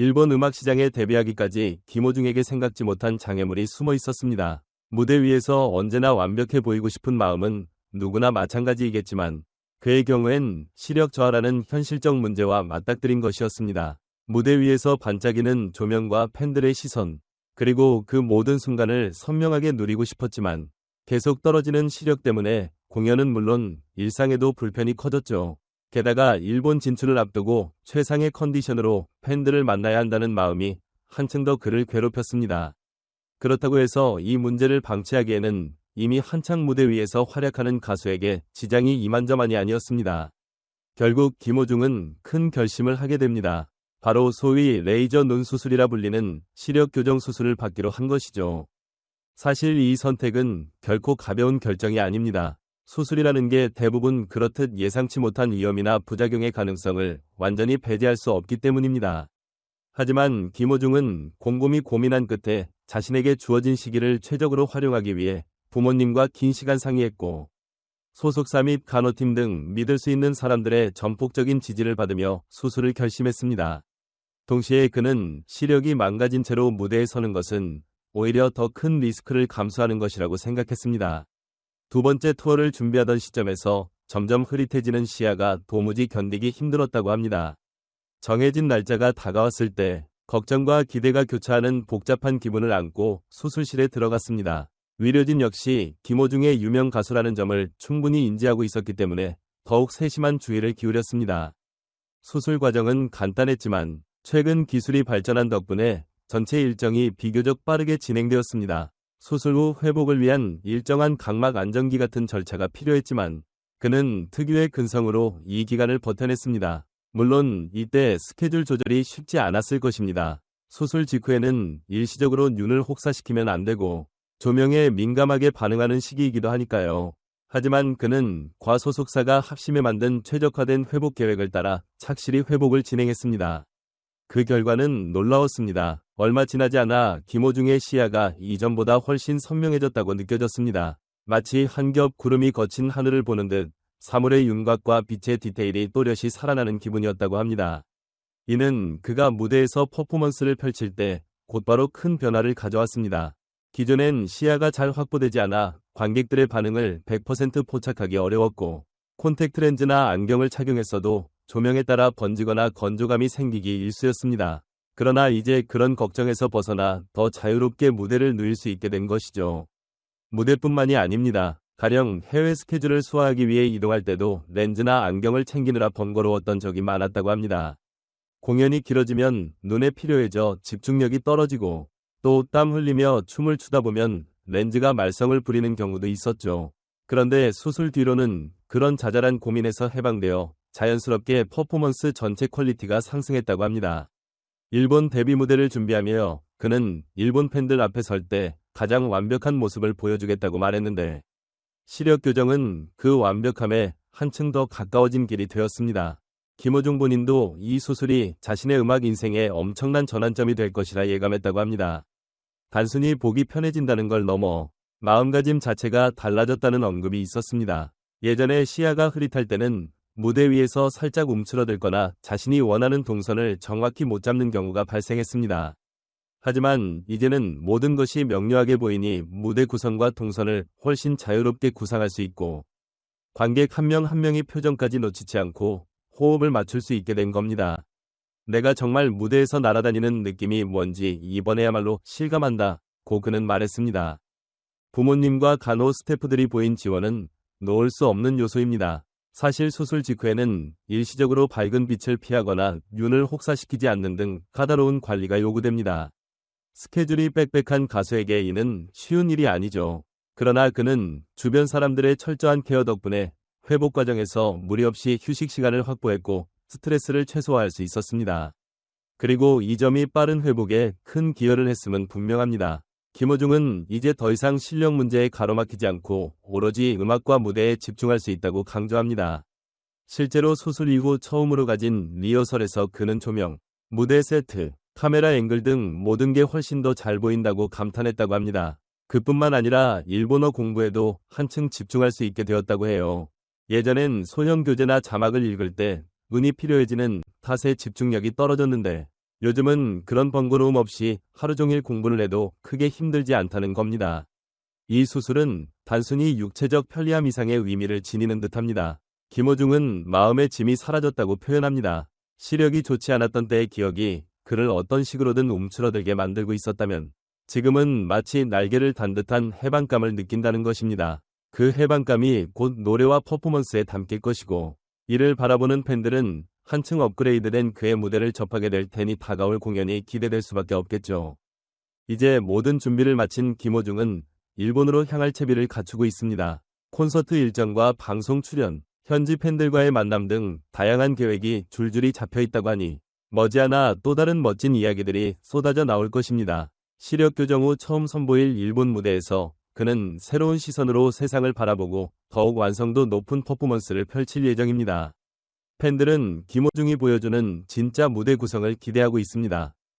일본 음악 시장에 데뷔하기까지 김호중에게 생각지 못한 장애물이 숨어 있었습니다. 무대 위에서 언제나 완벽해 보이고 싶은 마음은 누구나 마찬가지이겠지만 그의 경우엔 시력 저하라는 현실적 문제와 맞닥뜨린 것이었습니다. 무대 위에서 반짝이는 조명과 팬들의 시선, 그리고 그 모든 순간을 선명하게 누리고 싶었지만 계속 떨어지는 시력 때문에 공연은 물론 일상에도 불편이 커졌죠. 게다가 일본 진출을 앞두고 최상의 컨디션으로 팬들을 만나야 한다는 마음이 한층 더 그를 괴롭혔습니다. 그렇다고 해서 이 문제를 방치하기에는 이미 한창 무대 위에서 활약하는 가수에게 지장이 이만저만이 아니었습니다. 결국 김호중은 큰 결심을 하게 됩니다. 바로 소위 레이저 눈 수술이라 불리는 시력 교정 수술을 받기로 한 것이죠. 사실 이 선택은 결코 가벼운 결정이 아닙니다. 수술이라는 게 대부분 그렇듯 예상치 못한 위험이나 부작용의 가능성을 완전히 배제할 수 없기 때문입니다. 하지만 김호중은 곰곰이 고민한 끝에 자신에게 주어진 시기를 최적으로 활용하기 위해 부모님과 긴 시간 상의했고 소속사 및 간호팀 등 믿을 수 있는 사람들의 전폭적인 지지를 받으며 수술을 결심했습니다. 동시에 그는 시력이 망가진 채로 무대에 서는 것은 오히려 더 큰 리스크를 감수하는 것이라고 생각했습니다. 두 번째 투어를 준비하던 시점에서 점점 흐릿해지는 시야가 도무지 견디기 힘들었다고 합니다. 정해진 날짜가 다가왔을 때 걱정과 기대가 교차하는 복잡한 기분을 안고 수술실에 들어갔습니다. 위려진 역시 김호중의 유명 가수라는 점을 충분히 인지하고 있었기 때문에 더욱 세심한 주의를 기울였습니다. 수술 과정은 간단했지만 최근 기술이 발전한 덕분에 전체 일정이 비교적 빠르게 진행되었습니다. 수술 후 회복을 위한 일정한 각막 안정기 같은 절차가 필요했지만 그는 특유의 근성으로 이 기간을 버텨냈습니다. 물론 이때 스케줄 조절이 쉽지 않았을 것입니다. 수술 직후에는 일시적으로 눈을 혹사시키면 안 되고 조명에 민감하게 반응하는 시기이기도 하니까요. 하지만 그는 과소속사가 합심해 만든 최적화된 회복 계획을 따라 착실히 회복을 진행했습니다. 그 결과는 놀라웠습니다. 얼마 지나지 않아 김호중의 시야가 이전보다 훨씬 선명해졌다고 느껴졌습니다. 마치 한 겹 구름이 거친 하늘을 보는 듯 사물의 윤곽과 빛의 디테일이 또렷이 살아나는 기분이었다고 합니다. 이는 그가 무대에서 퍼포먼스를 펼칠 때 곧바로 큰 변화를 가져왔습니다. 기존엔 시야가 잘 확보되지 않아 관객들의 반응을 100% 포착하기 어려웠고 콘택트 렌즈나 안경을 착용했어도 조명에 따라 번지거나 건조감이 생기기 일쑤였습니다. 그러나 이제 그런 걱정에서 벗어나 더 자유롭게 무대를 누릴 수 있게 된 것이죠. 무대뿐만이 아닙니다. 가령 해외 스케줄을 소화하기 위해 이동할 때도 렌즈나 안경을 챙기느라 번거로웠던 적이 많았다고 합니다. 공연이 길어지면 눈에 필요해져 집중력이 떨어지고 또 땀 흘리며 춤을 추다 보면 렌즈가 말썽을 부리는 경우도 있었죠. 그런데 수술 뒤로는 그런 자잘한 고민에서 해방되어 자연스럽게 퍼포먼스 전체 퀄리티가 상승했다고 합니다. 일본 데뷔 무대를 준비하며 그는 일본 팬들 앞에 설 때 가장 완벽한 모습을 보여주겠다고 말했는데 시력 교정은 그 완벽함에 한층 더 가까워진 길이 되었습니다. 김호중 본인도 이 수술이 자신의 음악 인생에 엄청난 전환점이 될 것이라 예감했다고 합니다. 단순히 보기 편해진다는 걸 넘어 마음가짐 자체가 달라졌다는 언급이 있었습니다. 예전에 시야가 흐릿할 때는 무대 위에서 살짝 움츠러들거나 자신이 원하는 동선을 정확히 못 잡는 경우가 발생했습니다. 하지만 이제는 모든 것이 명료하게 보이니 무대 구성과 동선을 훨씬 자유롭게 구상할 수 있고 관객 한 명한 명이 표정까지 놓치지 않고 호흡을 맞출 수 있게 된 겁니다. 내가 정말 무대에서 날아다니는 느낌이 뭔지 이번에야말로 실감한다. 고 그는 말했습니다. 부모님과 간호 스태프들이 보인 지원은 놓을 수 없는 요소입니다. 사실 수술 직후에는 일시적으로 밝은 빛을 피하거나 눈을 혹사시키지 않는 등 까다로운 관리가 요구됩니다. 스케줄이 빽빽한 가수에게 이는 쉬운 일이 아니죠. 그러나 그는 주변 사람들의 철저한 케어 덕분에 회복 과정에서 무리 없이 휴식 시간을 확보했고 스트레스를 최소화할 수 있었습니다. 그리고 이 점이 빠른 회복에 큰 기여를 했음은 분명합니다. 김호중은 이제 더 이상 실력 문제에 가로막히지 않고 오로지 음악과 무대에 집중할 수 있다고 강조합니다. 실제로 수술 이후 처음으로 가진 리허설에서 그는 조명, 무대 세트, 카메라 앵글 등 모든 게 훨씬 더 잘 보인다고 감탄했다고 합니다. 그뿐만 아니라 일본어 공부에도 한층 집중할 수 있게 되었다고 해요. 예전엔 소형 교재나 자막을 읽을 때 눈이 필요해지는 탓에 집중력이 떨어졌는데 요즘은 그런 번거로움 없이 하루 종일 공부를 해도 크게 힘들지 않다는 겁니다. 이 수술은 단순히 육체적 편리함 이상의 의미를 지니는 듯합니다. 김호중은 마음의 짐이 사라졌다고 표현합니다. 시력이 좋지 않았던 때의 기억이 그를 어떤 식으로든 움츠러들게 만들고 있었다면 지금은 마치 날개를 단 듯한 해방감을 느낀다는 것입니다. 그 해방감이 곧 노래와 퍼포먼스에 담길 것이고 이를 바라보는 팬들은 한층 업그레이드된 그의 무대를 접하게 될 테니 다가올 공연이 기대될 수밖에 없겠죠. 이제 모든 준비를 마친 김호중은 일본으로 향할 채비를 갖추고 있습니다. 콘서트 일정과 방송 출연, 현지 팬들과의 만남 등 다양한 계획이 줄줄이 잡혀 있다고 하니 머지않아 또 다른 멋진 이야기들이 쏟아져 나올 것입니다. 시력 교정 후 처음 선보일 일본 무대에서 그는 새로운 시선으로 세상을 바라보고 더욱 완성도 높은 퍼포먼스를 펼칠 예정입니다. 팬들은 김호중이 보여주는 진짜 무대 구성을 기대하고 있습니다.